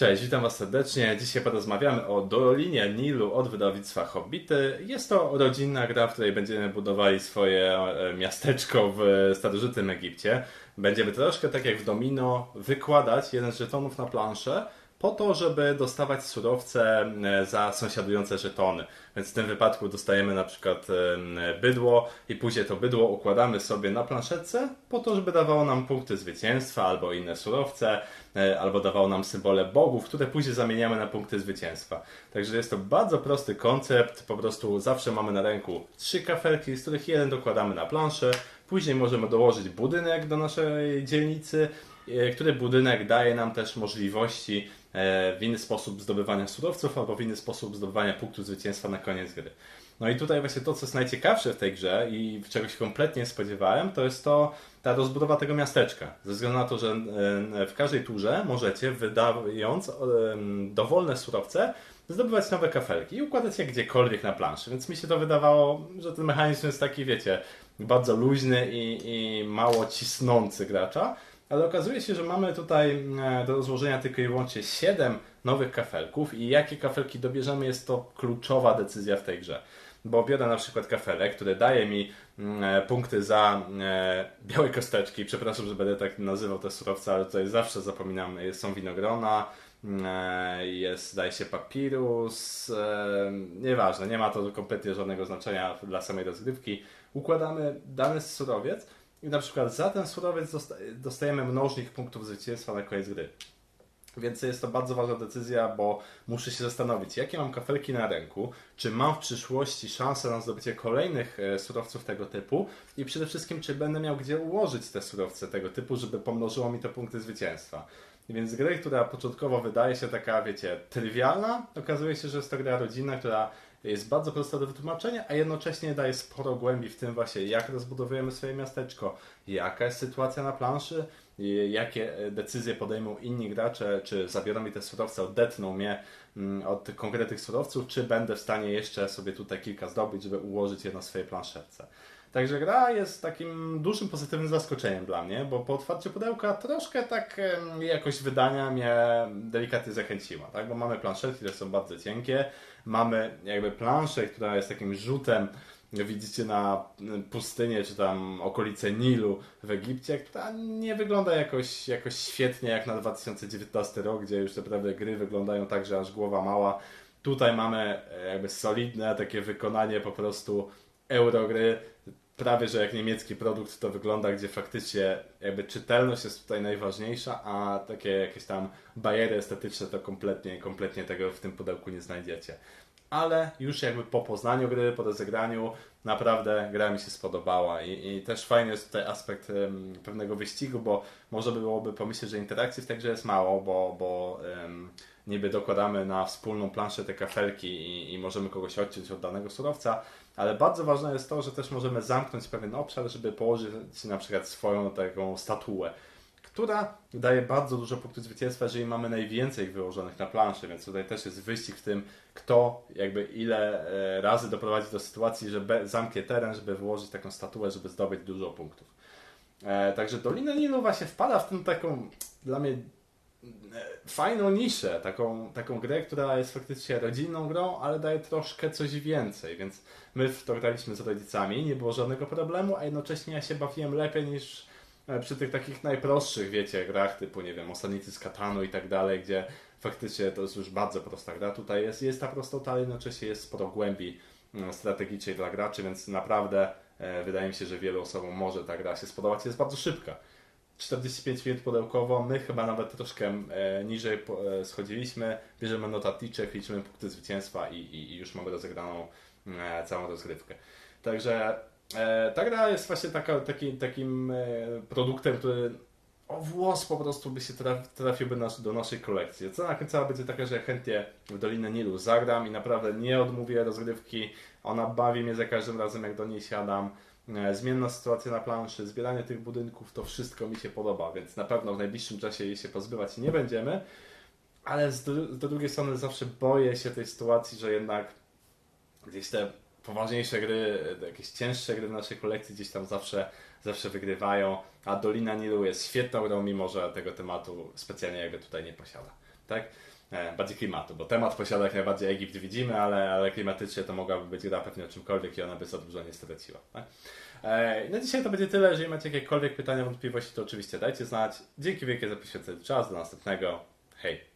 Cześć, witam Was serdecznie. Dzisiaj porozmawiamy o Dolinie Nilu od wydawnictwa Hobbity. Jest to rodzinna gra, w której będziemy budowali swoje e, miasteczko w starożytnym Egipcie. Będziemy troszkę tak jak w Domino wykładać jeden z żetonów na planszę po to, żeby dostawać surowce e, za sąsiadujące żetony. Więc w tym wypadku dostajemy na przykład bydło i później to bydło układamy sobie na planszetce po to, żeby dawało nam punkty zwycięstwa albo inne surowce, e, albo dawało nam symbole bogów, które później zamieniamy na punkty zwycięstwa. Także jest to bardzo prosty koncept, po prostu zawsze mamy na ręku trzy kafelki, z których jeden dokładamy na planszę, później możemy dołożyć budynek do naszej dzielnicy, e, który budynek daje nam też możliwości w inny sposób zdobywania surowców albo w inny sposób zdobywania punktu zwycięstwa na koniec gry. No i tutaj właśnie to, co jest najciekawsze w tej grze i czego się kompletnie nie spodziewałem, to jest to ta rozbudowa tego miasteczka. Ze względu na to, że e, w każdej turze możecie, wydając e, dowolne surowce, zdobywać nowe kafelki i układać je gdziekolwiek na planszy. Więc mi się to wydawało, że ten mechanizm jest taki, wiecie, bardzo luźny i, i mało cisnący gracza. Ale okazuje się, że mamy tutaj e, do rozłożenia tylko i wyłącznie 7 nowych kafelków i jakie kafelki dobierzemy jest to kluczowa decyzja w tej grze. Bo biorę na przykład kafelek, który daje mi mm, e, punkty za e, białe kosteczki. Przepraszam, że będę tak nazywał te surowce, ale tutaj zawsze zapominam. Są winogrona, mm, jest, zdaje się, papirus. Nieważne, nie ma to kompletnie żadnego znaczenia dla samej rozgrywki. Układamy dany surowiec i na przykład za ten surowiec dosta- dostajemy mnożnik punktów zwycięstwa na koniec gry. Więc jest to bardzo ważna decyzja, bo muszę się zastanowić, jakie mam kafelki na ręku, czy mam w przyszłości szansę na zdobycie kolejnych e, surowców tego typu i przede wszystkim, czy będę miał gdzie ułożyć te surowce tego typu, żeby pomnożyło mi to punkty zwycięstwa. Więc gry, która początkowo wydaje się taka, wiecie, trywialna, okazuje się, że jest to gra rodzinna, która jest bardzo prosta do wytłumaczenia, a jednocześnie daje sporo głębi w tym właśnie, jak rozbudowujemy swoje miasteczko, jaka jest sytuacja na planszy, jakie e, decyzje podejmą inni gracze, czy zabiorą mi te surowce, odetną mnie mm, od konkretnych surowców, czy będę w stanie jeszcze sobie tutaj kilka zdobyć, żeby ułożyć je na swojej planszetce. Także gra jest takim dużym pozytywnym zaskoczeniem dla mnie, bo po otwarciu pudełka troszkę tak jakość wydania mnie delikatnie zachęciła, tak? Bo mamy planszetki, które są bardzo cienkie, mamy jakby planszę, która jest takim rzutem widzicie na pustynię, czy tam okolice Nilu w Egipcie, która nie wygląda jakoś, jakoś świetnie jak na 2019 rok, gdzie już naprawdę gry wyglądają tak, że aż głowa mała. Tutaj mamy e, jakby solidne takie wykonanie po prostu eurogry, prawie że jak niemiecki produkt to wygląda, gdzie faktycznie jakby czytelność jest tutaj najważniejsza, a takie jakieś tam bariery estetyczne to kompletnie, kompletnie tego w tym pudełku nie znajdziecie. Ale już jakby po poznaniu gry, po rozegraniu, naprawdę gra mi się spodobała i, i też fajny jest tutaj aspekt em, pewnego wyścigu, bo może byłoby pomyśleć, że interakcji w tej grze jest mało, bo, bo em, niby dokładamy na wspólną planszę te kafelki i, i możemy kogoś odciąć od danego surowca, ale bardzo ważne jest to, że też możemy zamknąć pewien obszar, żeby położyć na przykład swoją taką statuę, która daje bardzo dużo punktów zwycięstwa, jeżeli mamy najwięcej wyłożonych na planszy, więc tutaj też jest wyścig w tym, kto jakby ile e, razy doprowadzi do sytuacji, że zamknie teren, żeby wyłożyć taką statuę, żeby zdobyć dużo punktów. E, także Dolina Nilu właśnie wpada w tą taką dla mnie e, fajną niszę, taką, taką grę, która jest faktycznie rodzinną grą, ale daje troszkę coś więcej, więc my w to graliśmy z rodzicami, nie było żadnego problemu, a jednocześnie ja się bawiłem lepiej niż przy tych takich najprostszych, wiecie, grach typu, nie wiem, Osadnicy z Katanu i tak dalej, gdzie faktycznie to jest już bardzo prosta gra. Tutaj jest, jest ta prostota, ale jednocześnie jest sporo głębi mm, strategicznej dla graczy, więc naprawdę e, wydaje mi się, że wielu osobom może ta gra się spodobać. Jest bardzo szybka. 45 minut pudełkowo, my chyba nawet troszkę e, niżej e, schodziliśmy, bierzemy notatniczek, liczymy punkty zwycięstwa i, i, i już mamy rozegraną e, całą rozgrywkę. Także e, ta gra jest właśnie taka, taki, takim e, produktem, który o włos po prostu by się traf, trafiłby nas, do naszej kolekcji. Cena końcowa będzie taka, że chętnie w Dolinę Nilu zagram i naprawdę nie odmówię rozgrywki. Ona bawi mnie za każdym razem, jak do niej siadam. E, Zmienna sytuacja na planszy, zbieranie tych budynków, to wszystko mi się podoba, więc na pewno w najbliższym czasie jej się pozbywać nie będziemy. Ale z, dru- z drugiej strony zawsze boję się tej sytuacji, że jednak gdzieś te poważniejsze gry, jakieś cięższe gry w naszej kolekcji gdzieś tam zawsze, zawsze wygrywają, a Dolina Nilu jest świetną grą, mimo że tego tematu specjalnie jakby tutaj nie posiada. Tak? E, bardziej klimatu, bo temat posiada jak najbardziej Egipt widzimy, ale, ale klimatycznie to mogłaby być gra pewnie o czymkolwiek i ona by za dużo nie straciła. Tak? E, no dzisiaj to będzie tyle. Jeżeli macie jakiekolwiek pytania, wątpliwości, to oczywiście dajcie znać. Dzięki wielkie za poświęcony czas. Do następnego. Hej!